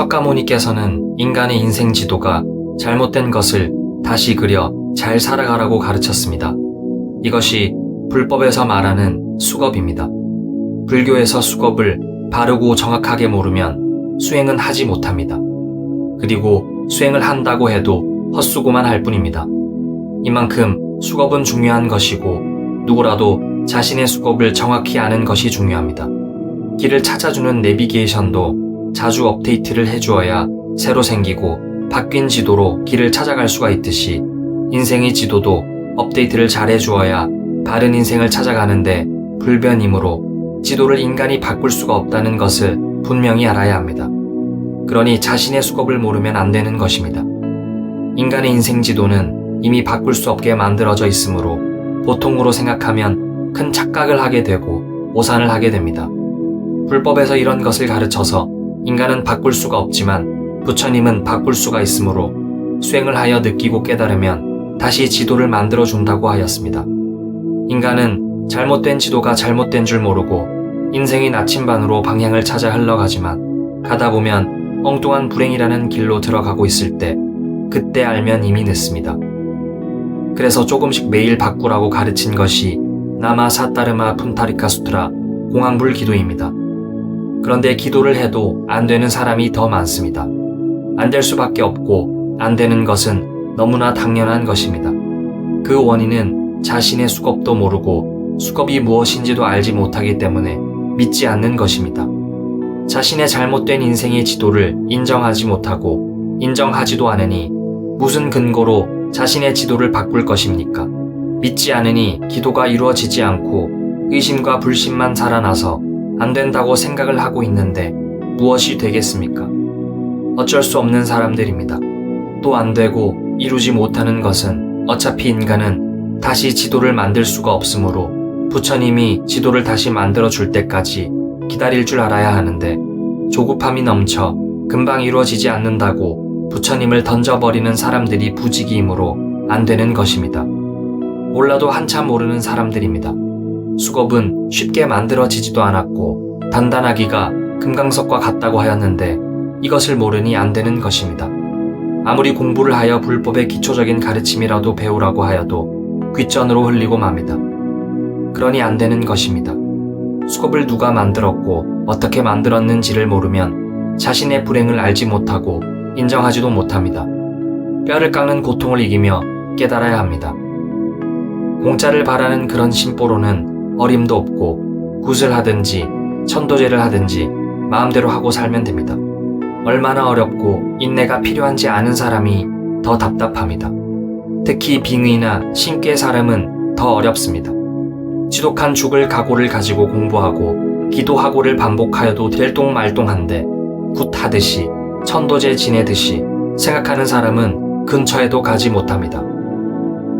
석가모니께서는 인간의 인생 지도가 잘못된 것을 다시 그려 잘 살아가라고 가르쳤습니다. 이것이 불법에서 말하는 수겁입니다. 불교에서 수겁을 바르고 정확하게 모르면 수행은 하지 못합니다. 그리고 수행을 한다고 해도 헛수고만 할 뿐입니다. 이만큼 수겁은 중요한 것이고 누구라도 자신의 수겁을 정확히 아는 것이 중요합니다. 길을 찾아주는 내비게이션도 자주 업데이트를 해주어야 새로 생기고 바뀐 지도로 길을 찾아갈 수가 있듯이 인생의 지도도 업데이트를 잘 해주어야 바른 인생을 찾아가는데 불변이므로 지도를 인간이 바꿀 수가 없다는 것을 분명히 알아야 합니다. 그러니 자신의 수겁을 모르면 안 되는 것입니다. 인간의 인생 지도는 이미 바꿀 수 없게 만들어져 있으므로 보통으로 생각하면 큰 착각을 하게 되고 오산을 하게 됩니다. 불법에서 이런 것을 가르쳐서 인간은 바꿀 수가 없지만 부처님은 바꿀 수가 있으므로 수행을 하여 느끼고 깨달으면 다시 지도를 만들어 준다고 하였습니다. 인간은 잘못된 지도가 잘못된 줄 모르고 인생이 나침반으로 방향을 찾아 흘러가지만 가다 보면 엉뚱한 불행이라는 길로 들어가고 있을 때 그때 알면 이미 늦습니다. 그래서 조금씩 매일 바꾸라고 가르친 것이 나마 사따르마 푼타리카 수트라 공황불 기도입니다. 그런데 기도를 해도 안 되는 사람이 더 많습니다. 안 될 수밖에 없고 안 되는 것은 너무나 당연한 것입니다. 그 원인은 자신의 수겁도 모르고 수겁이 무엇인지도 알지 못하기 때문에 믿지 않는 것입니다. 자신의 잘못된 인생의 지도를 인정하지 못하고 인정하지도 않으니 무슨 근거로 자신의 지도를 바꿀 것입니까? 믿지 않으니 기도가 이루어지지 않고 의심과 불신만 살아나서 안 된다고 생각을 하고 있는데 무엇이 되겠습니까? 어쩔 수 없는 사람들입니다. 또 안 되고 이루지 못하는 것은 어차피 인간은 다시 지도를 만들 수가 없으므로 부처님이 지도를 다시 만들어 줄 때까지 기다릴 줄 알아야 하는데 조급함이 넘쳐 금방 이루어지지 않는다고 부처님을 던져버리는 사람들이 부지기이므로 안 되는 것입니다. 몰라도 한참 모르는 사람들입니다. 수겁은 쉽게 만들어지지도 않았고 단단하기가 금강석과 같다고 하였는데 이것을 모르니 안 되는 것입니다. 아무리 공부를 하여 불법의 기초적인 가르침이라도 배우라고 하여도 귓전으로 흘리고 맙니다. 그러니 안 되는 것입니다. 수겁을 누가 만들었고 어떻게 만들었는지를 모르면 자신의 불행을 알지 못하고 인정하지도 못합니다. 뼈를 깎는 고통을 이기며 깨달아야 합니다. 공짜를 바라는 그런 심보로는 어림도 없고 굿을 하든지 천도제를 하든지 마음대로 하고 살면 됩니다. 얼마나 어렵고 인내가 필요한지 아는 사람이 더 답답합니다. 특히 빙의나 신께 사람은 더 어렵습니다. 지독한 죽을 각오를 가지고 공부하고 기도하고를 반복하여도 될똥말똥한데 굿하듯이 천도제 지내듯이 생각하는 사람은 근처에도 가지 못합니다.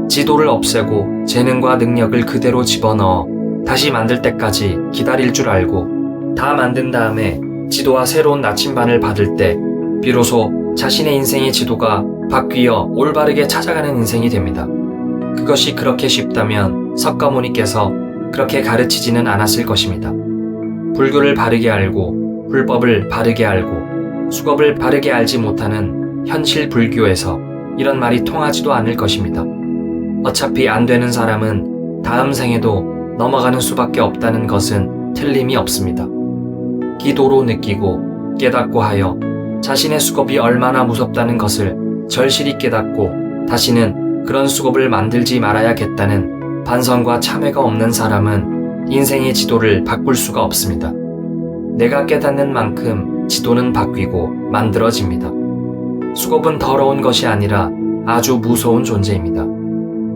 지도를 없애고 재능과 능력을 그대로 집어넣어 다시 만들 때까지 기다릴 줄 알고 다 만든 다음에 지도와 새로운 나침반을 받을 때 비로소 자신의 인생의 지도가 바뀌어 올바르게 찾아가는 인생이 됩니다. 그것이 그렇게 쉽다면 석가모니께서 그렇게 가르치지는 않았을 것입니다. 불교를 바르게 알고 불법을 바르게 알고 수겁을 바르게 알지 못하는 현실 불교에서 이런 말이 통하지도 않을 것입니다. 어차피 안 되는 사람은 다음 생에도 넘어가는 수밖에 없다는 것은 틀림이 없습니다. 기도로 느끼고 깨닫고 하여 자신의 수겁이 얼마나 무섭다는 것을 절실히 깨닫고 다시는 그런 수겁을 만들지 말아야겠다는 반성과 참회가 없는 사람은 인생의 지도를 바꿀 수가 없습니다. 내가 깨닫는 만큼 지도는 바뀌고 만들어집니다. 수겁은 더러운 것이 아니라 아주 무서운 존재입니다.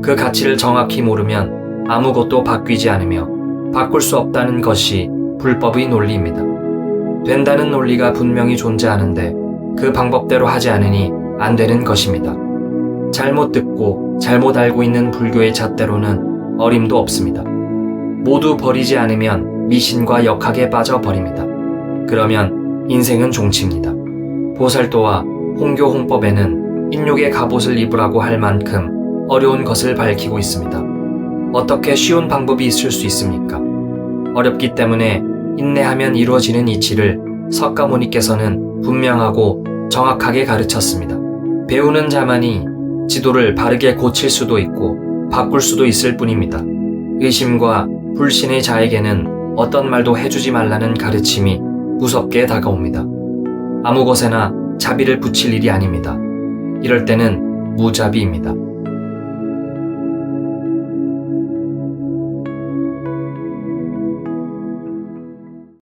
그 가치를 정확히 모르면 아무것도 바뀌지 않으며 바꿀 수 없다는 것이 불법의 논리입니다. 된다는 논리가 분명히 존재하는데 그 방법대로 하지 않으니 안 되는 것입니다. 잘못 듣고 잘못 알고 있는 불교의 잣대로는 어림도 없습니다. 모두 버리지 않으면 미신과 역학에 빠져버립니다. 그러면 인생은 종치입니다. 보살도와 홍교 홍법에는 인욕의 갑옷을 입으라고 할 만큼 어려운 것을 밝히고 있습니다. 어떻게 쉬운 방법이 있을 수 있습니까? 어렵기 때문에 인내하면 이루어지는 이치를 석가모니께서는 분명하고 정확하게 가르쳤습니다. 배우는 자만이 지도를 바르게 고칠 수도 있고 바꿀 수도 있을 뿐입니다. 의심과 불신의 자에게는 어떤 말도 해주지 말라는 가르침이 무섭게 다가옵니다. 아무 것에나 자비를 붙일 일이 아닙니다. 이럴 때는 무자비입니다.